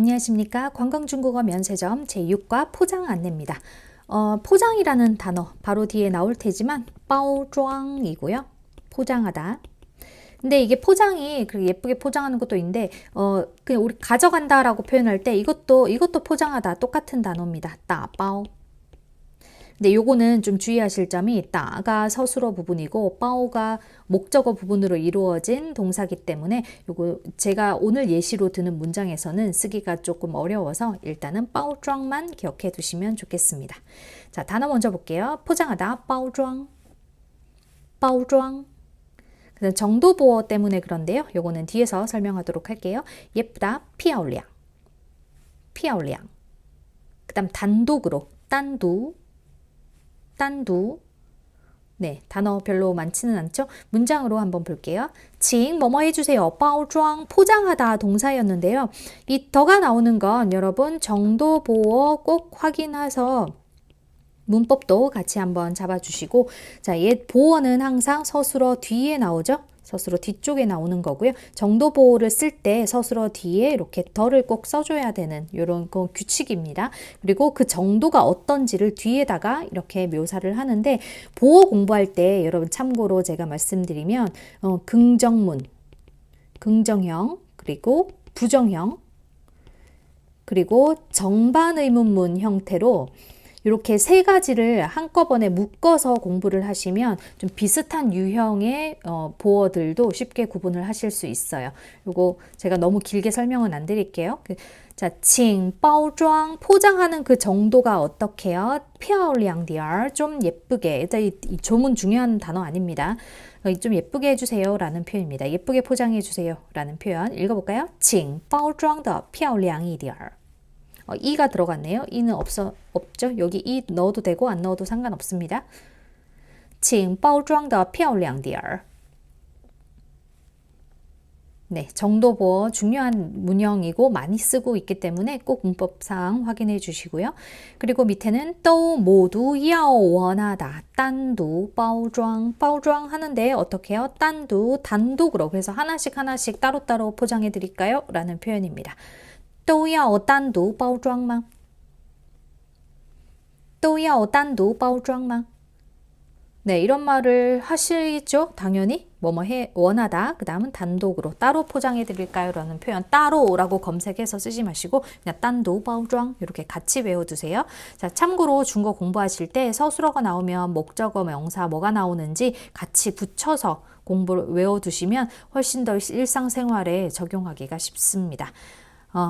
안녕하십니까. 관광중국어 면세점 제6과 포장 안내입니다. 어, 포장이라는 단어 바로 뒤에 나올 테지만 빠오庄이고요. 포장하다. 근데 이게 포장이 예쁘게 포장하는 것도 있는데 어 그냥 우리 가져간다라고 표현할 때 이것도 이것도 포장하다 똑같은 단어입니다. 따빠오. 근데 요거는 좀 주의하실 점이 따가 서술어 부분이고 빠오가 목적어 부분으로 이루어진 동사기 때문에 요거 제가 오늘 예시로 드는 문장에서는 쓰기가 조금 어려워서 일단은 빠오庄만 기억해 두시면 좋겠습니다. 자, 단어 먼저 볼게요. 포장하다 빠오庄. 빠오庄. 그다음 정도 보어 때문에 그런데요. 요거는 뒤에서 설명하도록 할게요. 예쁘다 피아올량. 피아올량. 그다음 단독으로 딴두 딴두 네, 단어 별로 많지는 않죠? 문장으로 한번 볼게요. 칭, 뭐뭐 해주세요. 빠오庄, 포장하다 동사였는데요. 이 더가 나오는 건 여러분 정도 보어 꼭 확인해서 문법도 같이 한번 잡아주시고 자, 옛 보어는 항상 서술어 뒤에 나오죠? 서술어 뒤쪽에 나오는 거고요. 정도 보호를 쓸 때 서술어 뒤에 이렇게 덜을 꼭 써줘야 되는 이런 그 규칙입니다. 그리고 그 정도가 어떤지를 뒤에다가 이렇게 묘사를 하는데 보호 공부할 때 여러분 참고로 제가 말씀드리면 어, 긍정문, 긍정형 그리고 부정형 그리고 정반 의문문 형태로 이렇게 세 가지를 한꺼번에 묶어서 공부를 하시면 좀 비슷한 유형의 어, 보어들도 쉽게 구분을 하실 수 있어요. 요거 제가 너무 길게 설명은 안 드릴게요. 그, 자, 칭, 바오庄, 포장하는 그 정도가 어떻게요? 漂亮点儿, 좀 예쁘게. 이, 이 조문 중요한 단어 아닙니다. 어, 좀 예쁘게 해주세요 라는 표현입니다. 예쁘게 포장해 주세요 라는 표현 읽어볼까요? 请包装的漂亮一点儿 어, 이가 들어갔네요. 이는 없어 없죠. 여기 이 넣어도 되고 안 넣어도 상관없습니다. 请包装的漂亮点儿. 네, 정도 보어 중요한 문형이고 많이 쓰고 있기 때문에 꼭 문법상 확인해 주시고요. 그리고 밑에는 또 모두 要 원하다. 단두, 包装, 包装 하는데 어떻게 해요? 단두, 단독으로. 그래서 하나씩 하나씩 따로따로 포장해 드릴까요? 라는 표현입니다. 都要单独包装吗?都要单独包装吗? 네, 이런 말을 하시죠. 당연히 뭐뭐 해 원하다. 그다음은 단독으로 따로 포장해 드릴까요? 라는 표현 따로라고 검색해서 쓰지 마시고 그냥 단도 바우庄 이렇게 같이 외워 두세요. 자, 참고로 중국어 공부하실 때 서술어가 나오면 목적어 명사 뭐가 나오는지 같이 붙여서 공부를 외워 두시면 훨씬 더 일상생활에 적용하기가 쉽습니다. 어,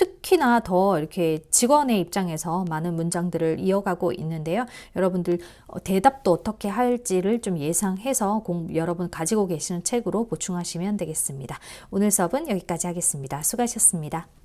특히나 더 이렇게 직원의 입장에서 많은 문장들을 이어가고 있는데요. 여러분들 어, 대답도 어떻게 할지를 좀 예상해서 공, 여러분 가지고 계시는 책으로 보충하시면 되겠습니다. 오늘 수업은 여기까지 하겠습니다. 수고하셨습니다.